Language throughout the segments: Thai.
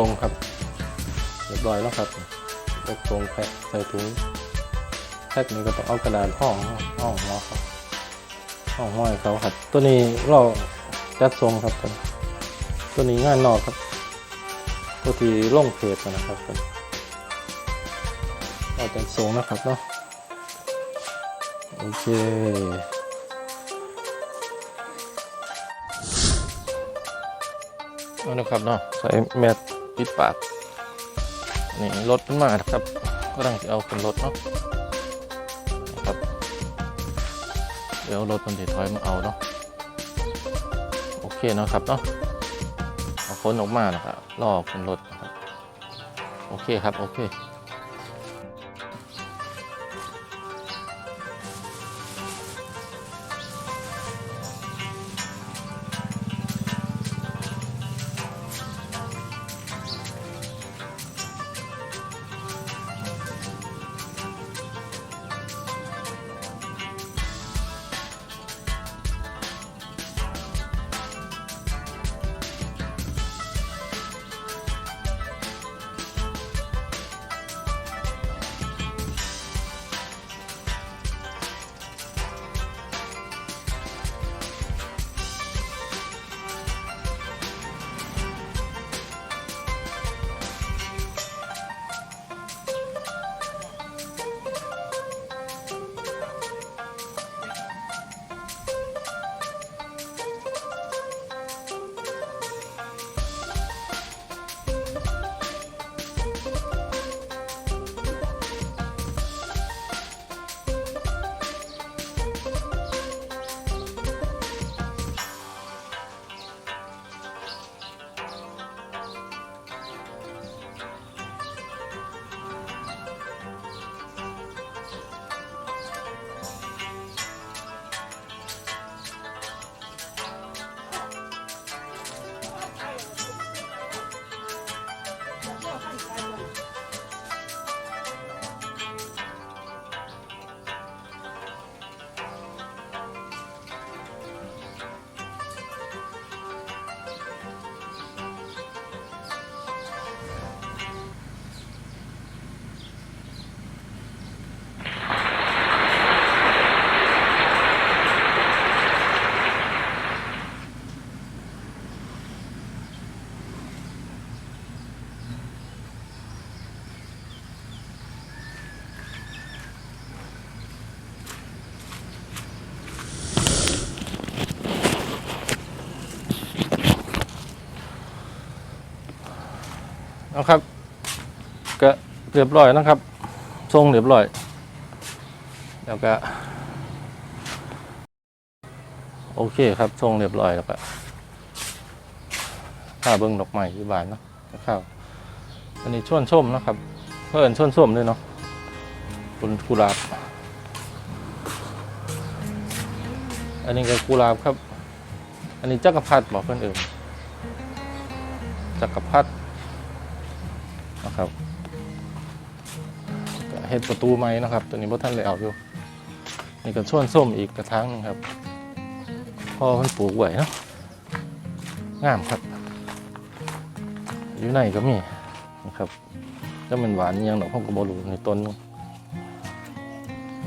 กลงครับเรียบร้อยแล้วครับยกกลงแพ็คใส่ถุงแพ็คนี้ก็ต้องเอากระดาษห่อห่อหัวครับห่อห้อยเขาครับ ตัวนี้เราจัดทรงครับตัวนี้ตัวนี้ง่ายนอกครับ ตัวที่ล่งเพจนะครับตัวเราจัดทรงนะครับเนาะโอเคเอานะครับเนาะใส่แมส ปิดปากนี่รถขึ้นมาครับก็ต้องเอาขึ้นรถเนาะครับเดี๋ยวรถมันจะถอยมาเอาเนาะโอเคเนาะครับเนาะเอาคนออกมานะครับล่อขึ้นรถครับโอเคครับโอเค เอาครับ ก็เรียบร้อยนะครับ ทรงเรียบร้อย แล้วก็ โอเคครับ ทรงเรียบร้อยแล้วก็ข้าเบิ้งดอกไม้ที่บานเนาะข้าวอันนี้ชวนส้มนะครับ เพิ่อนชวนส้มด้วยเนาะคุณกุหลาบ อันนี้ก็กุหลาบครับ อันนี้จักรพรรดิบอกเพื่อนเอื่นจักรพรรดิ ครับก็เฮ็ดประตูไม้นะครับ ตัวนี้พ่ท่านเลยเอาอยู่นี่ก็ช่วนส้มอีกกระถางนึงครับพ่อเพิ่นปลูกไว้เนาะงามครับ อยู่ในก็มีนะครับจะเป็นหวานยังดอกพ่อก็บรูในต้น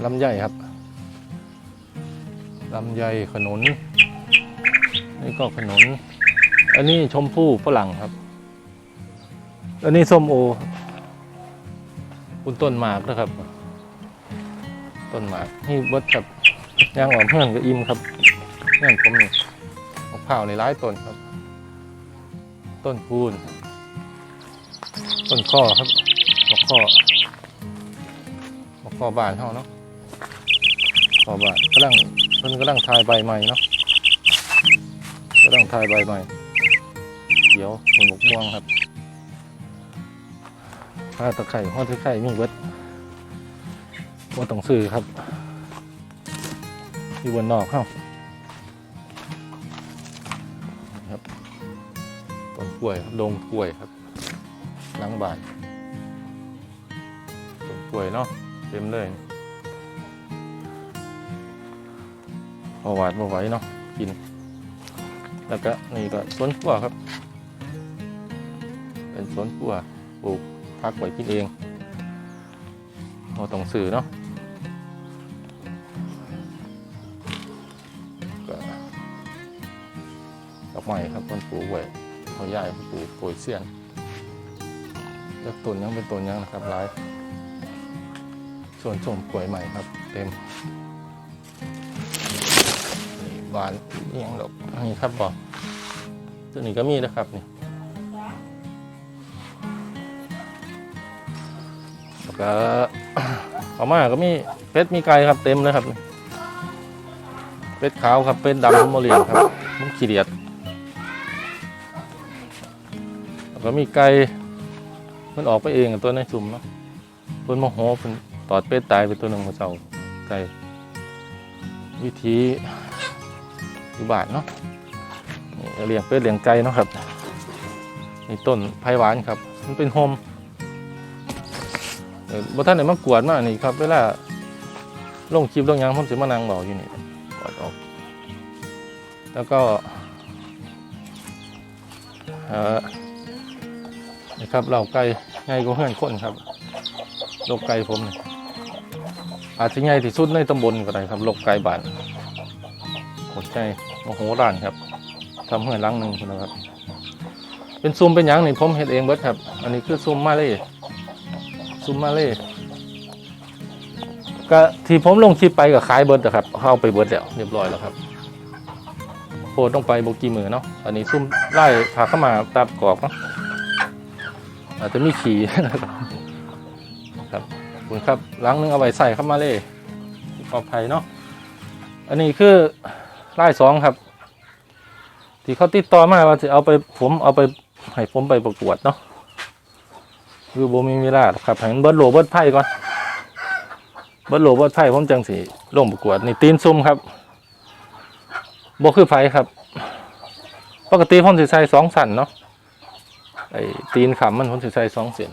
ลำไยครับลำไยขนุนนี่ก็ขนุนอันนี้ชมพู่ฝรั่งครับ อันนี้ส้มโอคุณต้นหมากนะครับ ต้นหมากนี่เบิดครับย่างหวานเพื่อนก็อิ่มครับเพื่อนผมนี่มะพร้าวในร้ายต้นครับ ต้นพูนต้นข้อครับมะข้อมะข้อบานเท่าเนาะข้อบานกำลังเพิ่นกำลังทายใบใหม่เนาะกำลังทายใบใหม่เขียวหมุนหมกม่วงครับ ข้าตะไคร่ห้อตะไคร่มีเบิดว่าต้องซื้อครับ อยู่บนนอกเข้าครับต้นกล้วยดงกล้วยครับหลังบ้านต้นกล้วยเนาะเต็มเลยพอหวาดพอไหวเนาะกิน แล้วก็นี่ก็สวนขั่วครับ เป็นสวนครัวปลูก พักไว้กินเองเราต้องซื้อเนาะดอกไม้ครับต้นปลูกไว้เขาใหญ่เขาปลูกโปรยเสียนเลือกต้นยังเป็นต้นยังนะครับหลายส่วนชมกล้วยใหม่ครับ เต็มนี่บานนี่ยังดอกนี่ครับบอกตัวนี้ก็มีนะครับนี่ ก็เอามาก็มีเป็ดมีไก่ครับเต็มเลยครับ เป็ดขาวครับ เป็ดดำโมเลียนครับมันขี้เดียดแล้วก็มีไก่มันออกไปเองตัวในสุ่มเนาะเพิ่นมโหเพิ่นตอดเป็ดตายไปตัวหนึ่งมาเจ้าไก่วิธีอยู่บานเนาะเลี้ยงเป็ดเลี้ยงไก่เนาะครับนี่ต้นไผ่หวานครับ มันเป็นโฮม บ่ท่านไหนมากวดมานี่ครับ เวลาลงคลิปลงยังผมสิมานั่งบอกอยู่นี่กวดออก แล้วก็เออนี่ครับเราไก่ไงก็เฮือนคนครับลกไก่ผมนี่อาจจะใหญ่ที่สุดในตำบลก็ได้ครับลกไก่บ้านหัวใจโมโหร้านครับทำเหือนลังหนึ่งนะครับ เป็นซุ่มเป็นยังนี่ผมเห็ดเองเบิดครับ อันนี้คือซุ่มมาเล่ ซุ่มมาเล่ก็ที่ผมลงคลิปไปกับขายเบิดนะครับเข้าไปเบิดแล้วเรียบร้อยแล้วครับโพดลงไปโบกีมือเนาะอันนี้ซุ่มไล่พาเข้ามาตามกรอบเนาะอาจจะมีขี่นะครับขอบคุณครับล้างนึงเอาไว้ใส่เข้ามาเลยปลอดภัยเนาะอันนี้คือไล่สองครับ ที่เขาติดต่อมาว่าจะเอาไปผมเอาไปให้ผมไปประกวดเนาะ คือโบมีเวลาครับให้มันเบิร์ดโหลเบิร์ดไพ่ก่อนเบิร์ดโหลเบิร์ดไพ่ผมจังสีลงประกวดนี่ตีนซุ่มครับโบคือไพ่ครับ ปกติผมสิใส่สองสันเนาะไอ้ตีนขำมันผมสิใส่สองเส้น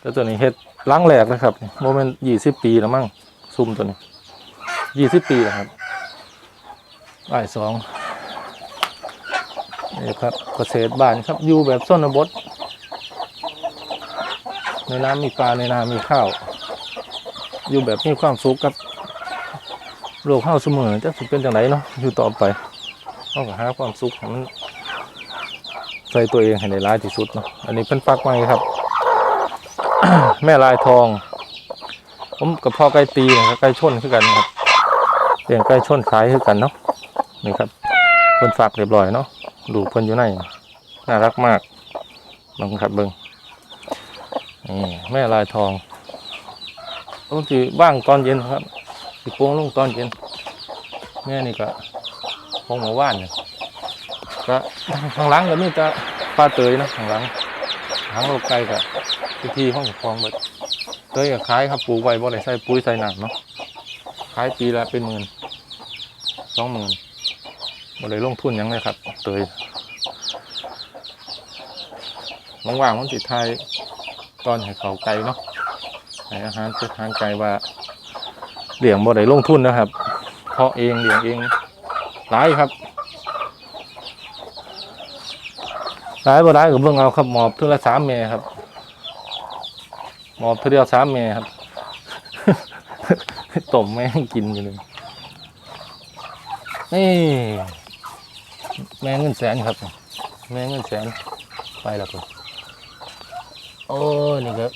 แล้วตัวนี้เฮ็ดล้างแหลกนะครับโมเมนต์ยี่สิบปีแล้วมั้งซุ่มตัวนี้ยี่สิบปีแล้วครับบ่ายสองนี่ครับเกษตรบ้านครับอยู่แบบส้นบท ในน้ำมีปลาในนามีข้าว อยู่แบบมีความสุขกับโลกข้าวเสมอจะสุเป็นจังไรเนาะอยู่ต่อไปต้องหาความสุขให้มันใส่ตัวเองให้ได้ร้ายที่สุดเนาะอันนี้เป็นปักไม้ครับ แม่ลายทอง ผมกับพ่อไก่ตีนะครับไก่ชนคือกันครับเลี้ยงไก่ชนขายคือกันเนาะนี่ครับเพิ่นฝากเรียบร้อยเนาะดูเพิ่นอยู่ในน่ารักมากลองครับเบิ้ง นี่แม่ลายทองต้องสิว่างตอนเย็นครับสิโป้งลุงตอนเย็น แม่นี่ก็คงมาว่านเนี่ยก็ทางหลังก็มีแต่ปลาเตยนะทางหลังทางโลกไก่ก็พิธีห้องคลองหมดเตยกับขายครับปลูกไว้บ่ได้ใส่ปุ๋ยใส่หนักเนาะขายปีละเป็นหมื่นสองหมื่นบ่ได้ลงทุนยังเลยครับ เตยว่างๆมันติดไทย ตอนให้เขาไก่เนาะให้อาหารเป็นทางไก่ว่าเลี้ยงบ่ได้ลงทุนนะครับ เพาะเองเลี้ยงเองหลายครับหลายบ่หลายก็เบิ่งเอาครับหมอบเท่าละสามเมครับ หมอบเท่าเดียวสามเมครับต้มแม่งกินอยู่เลยนี่แม่เงินแสนครับ แม่เงินแสนไปแล้วครับ โอ้นี่ครับ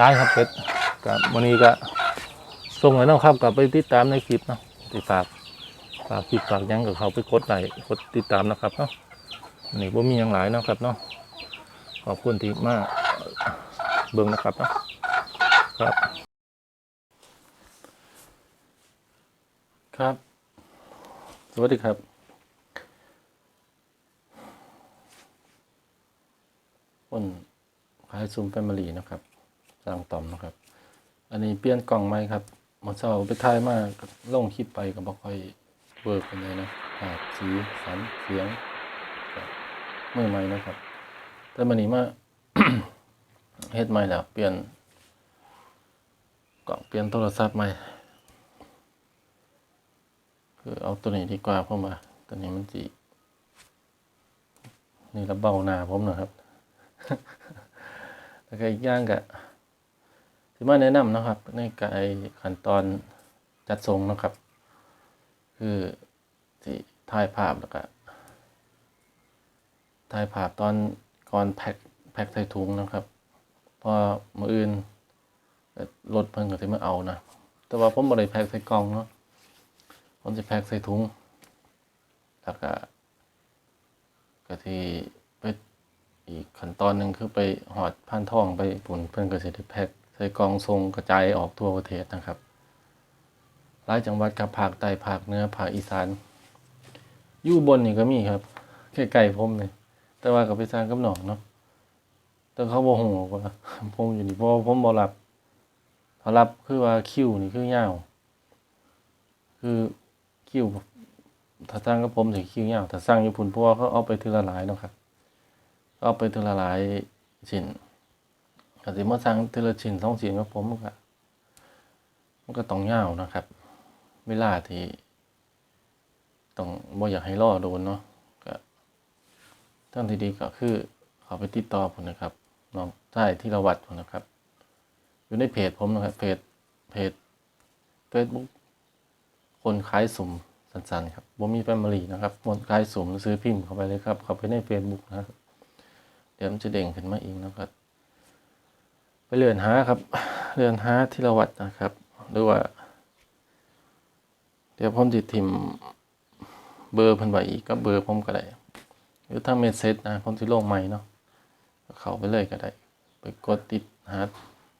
ร้ายครับเป็ดกับวันนี้ก็ส่งเลยเนาะครับกลับไปติดตามในคลิปนะติดฝากฝากคลิปฝากยังกับเขาไปกดไลค์กดติดตามนะครับเนาะนี่ผมมีหยังหลายนะครับเนาะขอบคุณที่มากเบิ่งนะครับเนาะครับ ครับ สวัสดีครับ อ้น พายซูมแฟมิลี่นะครับสร้างต่อมนะครับ อันนี้เปลี่ยนกล่องไหมครับหมอเช้าไปถ่ายมากลงคลิปไปก็บ่ค่อยเวิร์กกันเลยนะภาพสีสันเสียงมือใหม่นะครับ แต่มันนี้มาเฮ็ดใหม่แล้วเปลี่ยนกล่องเปลี่ยนโทรศัพท์ใหม่คือเอาตัวนี้ดีกว่าเพราะว่าตัวนี้มันสินี่ระเบ้าหน้าผมนะครับ แล้วก็อีกอย่างก็ที่มาแนะนำนะครับ ในการขั้นตอนจัดทรงนะครับ คือที่ถ่ายภาพแล้วก็ถ่ายภาพตอนก่อนแพ็คแพ็คใส่ถุงนะครับ พอมืออื่นรถเพิ่นก็สิมาเอานะแต่ว่าผมบ่ได้แพ็คใส่กล่องเนาะผมจะแพ็คใส่ถุงแล้วก็ก็ที่ อีกขั้นตอนหนึ่งคือไปหอดผ่านท่องไปปุ่นเพื่อนเก็สิแพ็คใส่กองทรงกระจายออกทั่วประเทศนะครับหลายจังหวัดกับภาคใต้ภาคเหนือภาคอีสานอยู่บนนี่ก็มีครับใกล้ๆผมเลยแต่ว่าก็ไปสร้างกับหนองเนาะแต่เขาบ่ฮู้ว่าผมอยู่นี่เพราะผมบ่รับถ้ารับคือว่าคิวนี่คือยาวคือคิวถ้าสร้างกับผมสิคิวยาวถ้าสร้างอยู่พุ่นเพราะว่าเขาเอาไปทีละหลายเนาะครับ เอาไปทีละหลายชิ้นก็สิมาสร้างทีละชิ้นสองชิ้นกับผมมันก็มันก็ต้องยาวนะครับ เวลาที่ต้องบ่อยากให้รอโดนเนาะก็ทางที่ดีก็คือเขาไปติดต่อผมนะครับน้องใช่ที่ละวัดผมนะครับ อยู่ในเพจผมนะครับเพจเพจ Facebook คนขายสุ่มสั้นๆครับบ่มีแฟมิลี่นะครับคนขายสุ่มซื้อพิมพ์เข้าไปเลยครับ เข้าไปใน Facebook นะครับ ดี๋ยวมันจะเด้งขึ้นมาเองนะครับ ไปเลื่อนหาครับ เลื่อนหาที่ละวัดนะครับหรือว่า เดี๋ยวผมจะทิมเบอร์เพิ่นไว้อีกกับเบอร์ผมก็ได้หรือถ้าเมสเซจนะผมสิลงใหม่เนาะก็เข้าไปเลยก็ได้ ไปกดติดหา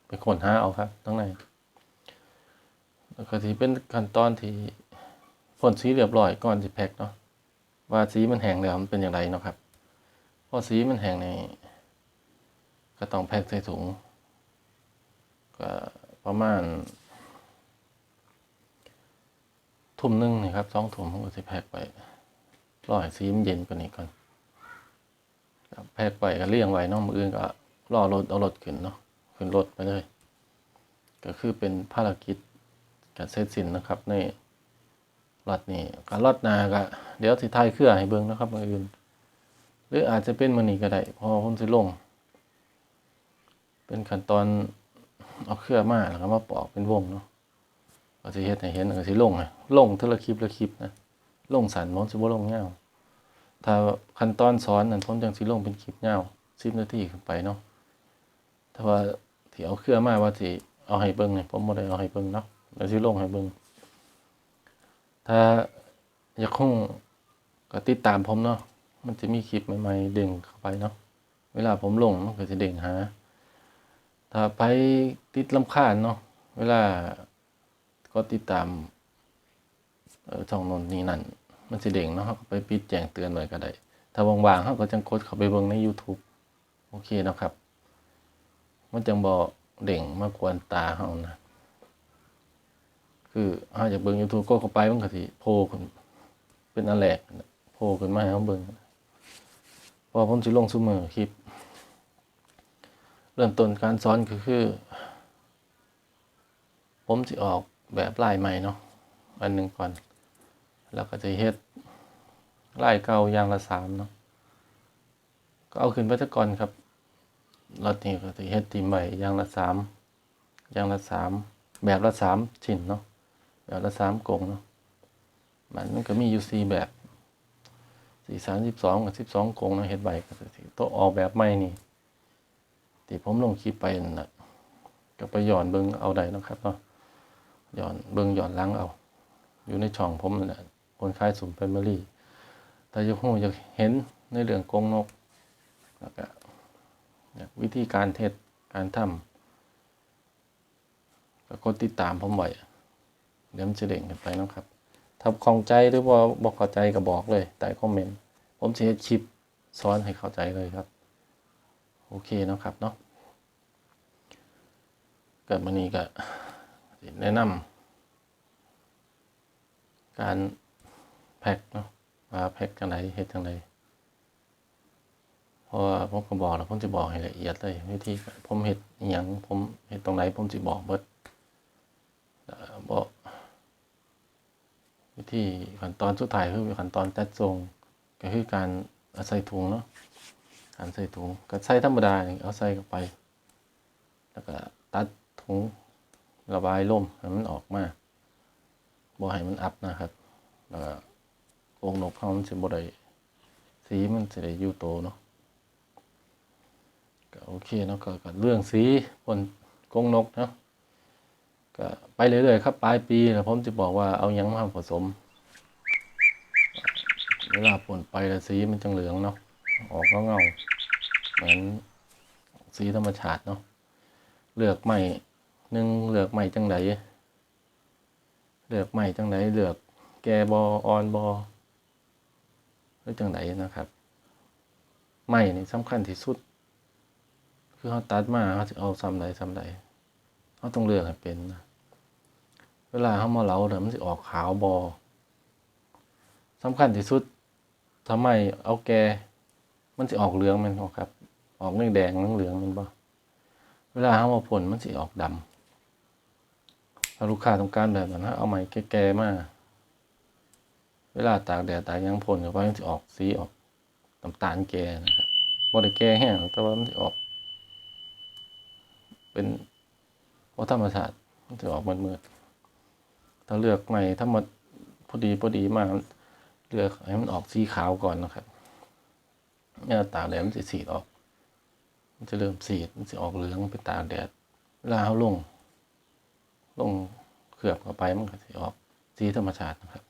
ไปค้นหาเอาครับทั้งในแล้วก็ที่เป็นขั้นตอนที่พ่นสีเรียบร้อยก่อนสิแพ็คเนาะว่าสีมันแห้งแล้วมันเป็นอย่างไรเนาะครับ พอสีมันแห้งในก็ต้องแพ็คใส่ถุง ก็ประมาณ ทุ่มหนึงนี่ครับสองถุงผมก็สิแพ็คไปรอให้สีมันเย็นกว่านี้ก่อนแพ็คไปก็เลี้ยงไว้เนาะมืออื่นก็รอรถเอารถขึ้นเนาะขึ้นรถไปเลย ก็คือเป็นภารกิจก็เสร็จสิ้นนะครับในรอดนี้การรอดหนาก็เดี๋ยวสิทายเครื่อให้เบิ่งนะครับมืออื่น หรืออาจจะเป็นมื้อนี้ก็ได้เพอผมสิลง เป็นขั้นตอนเอาเครื่อมาแล้วก็มาปอกเป็นวงเนาะก็สิเฮ็ดให้เห็นก็สิลงให้ลงทีละคลิปละคลิปนะลงสั้นผมสิบ่ลงยาวถ้าขั้นตอนสอนนั่นผมจังสิลงเป็นคลิปยาว10นาทีขึ้นไปเนาะถ้าว่าที่เอาเครื่อมาว่าสิเอาให้เบิ่งนี่ผมบ่ได้เอาให้เบิ่งเนาะเดี๋ยวสิลงให้เบิ่งถ้าอยากคงก็ติดตามผมเนาะ มันจะมีคลิปใหม่ๆเด้งเข้าไปเนาะ เวลาผมลงมันก็จะเด้งหา ถ้าไปติดลำคาญเนาะ เวลาก็ติดตามช่องนนนี่นั่น มันสิเด้งเนาะเราไปปิดแจ้งเตือนไว้ก็ได้ ถ้าว่างๆเขาก็จังกดเข้าไปเบิ่งใน YouTube โอเคนะครับ มันจังบ่เด้งมากวนตาเฮานะ คือเฮาอยากเบิ่ง YouTube ก็เข้าไปมันก็สิโผล่ขึ้นเป็นอันแรกนั่นแหละโผล่ขึ้นมาให้เฮาเบิ่ง พราะผมสิลงซุมือคลิป เริ่มต้นการสอนก็คือ ผมสิออกแบบลายใหม่เนาะอันหนึ่งก่อน แล้วก็จะเฮ็ดลายเก่าอย่างละสามเนาะก็เอาขึ้นไปซะก่อนครับรอบนี้ก็สิเฮ็ดทีใหม่อย่างละสามอย่างละสามแบบละสามชิ้นเนาะแบบละสามกงเนาะมันมันก็มีอยู่สี่แบบ สี่สามสิบสองกับสิบสองโกงนะเฮ็ดใบก็สิโตะออกแบบใหม่นี่ที่ผมลงคลิปไปนั่นน่ะก็ไปหย้อนเบิ่งเอาได้นะครับเนาะย้อนเบิ่งหย้อนหลังเอา อยู่ในช่องผมนั่นแหละคนขายสุ่มแฟมิลี่แต่อยากฮู้อยากเห็นในเรื่องกงนกแล้วก็วิธีการเทศการทำก็กดติดตามผมไว้เดี๋ยวมันจะเด้งขึ้นไปนะครับ ถ้าของใจหรือว่าบอกเข้าใจก็บอกเลยใต้คอมเมนต์ ผมจะเฮ็ดคลิปสอนให้เข้าใจเลยครับ โอเคเนาะครับเนาะเกิดมานี้ก็แนะนำการแพ็คเนาะว่าแพ็คจังไดเฮ็ดจังไดเพราะว่าผมก็บอกแล้วผมจะบอกให้ละเอียดเลยวิธีผมเฮ็ดอหยังผมเฮ็ดตรงไหนผมสิบอกเบิดบอก วิธีขั้นตอนสุดท้ายคือขั้นตอนจัดทรงก็คือการเอาใส่ถุงเนาะหั่นใส่ถุงก็ใส่ธรรมดานี่เอาใส่เข้าไป แล้วก็ตัดถุงระบายลมให้มันออกมาบ่ให้มันอับนะครับแล้วก็องนกเขามันสิบ่ได้สีมันสิได้อยู่โตเนาะก็โอเคเนาะก็เรื่องสีบนกรงนกเนาะ ก็ไปเรื่อยๆครับปลายปีแล้วผมจะบอกว่าเอายังมาผสม เวลาป่นไปแล้วสีมันจังเหลืองเนาะออกเงาๆเหมือนสีธรรมชาติเนาะเลือกใหม่หนึ่งเลือกใหม่จังไดเลือกใหม่จังไดเลือกแกบอออนบอหรือจังไดนะครับใหม่นี่สำคัญที่สุด คือเขาตัดมาเขาจะเอาซ้ำใดซ้ำใด เขาต้องเลือกให้เป็นนะเวลาเขามาเหลาเดี๋ยมันจะออกขาวบอสำคัญที่สุดทำไมเอาแก มันจะออกเหลืองมันบ่ครับ ออกแดงๆเหลืองมันบ่เวลาเอามาผลมันจะออกดำถ้าลูกค้าต้องการแบบนั้นนะเอาใหม่แก่ๆมาเวลาตากแดดตากยังผลเข้ามันจะออกสีออกน้ำตาลแก่นะครับบ่ได้แก่แห้งแต่ว่ามันจะออก เป็น วัธรรมชาติมันจะออกมืดๆถ้าเลือกใหม่ถ้าหมดพอดีพอดีมากเลือกให้มันออกสีขาวก่อนนะครับเนี่ยตาแดดมันจะสีดออก มันจะเริ่มสีดมันจะออกเหลืองเป็นตาแดดลาเขาลง ลงเคลือบเข้าไปมันก็จะออกสีธรรมชาตินะครับ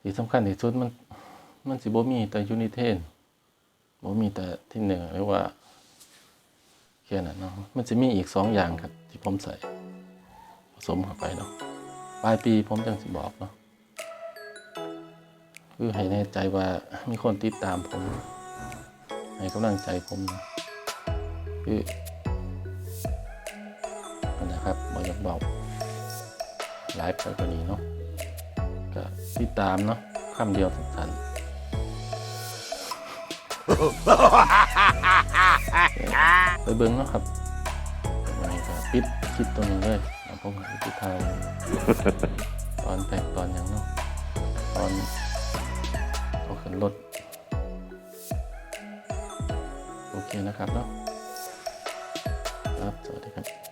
สีสำคัญที่สุดมันมันสิบ่มีแต่ยูนิเทนบ่มีแต่ที่หนึ่งหรือว่า แค่นั้นเนาะมันจะมีอีกสองอย่างครับ ที่ผมใส่ ผสมเข้าไปเนาะปลายปีผมจังสิบอกเนาะคือให้แน่ใจว่ามีคนติดตามผม ให้กำลังใจผมนะคือนะครับบอยากบอกไลฟ์ไปกว่านี้เนาะก็ติดตามเนาะคำเดียวสั้นๆ ไปเบิ้งเนาะครับวันนี้ก็ปิดคลิปตัวนี้เลยแล้วผมก็สิปิดท้ายตอนแพ็กตอนหยังเนาะตอนเอาขึ้นรถโอเคนะครับเนาะครับสวัสดีครับ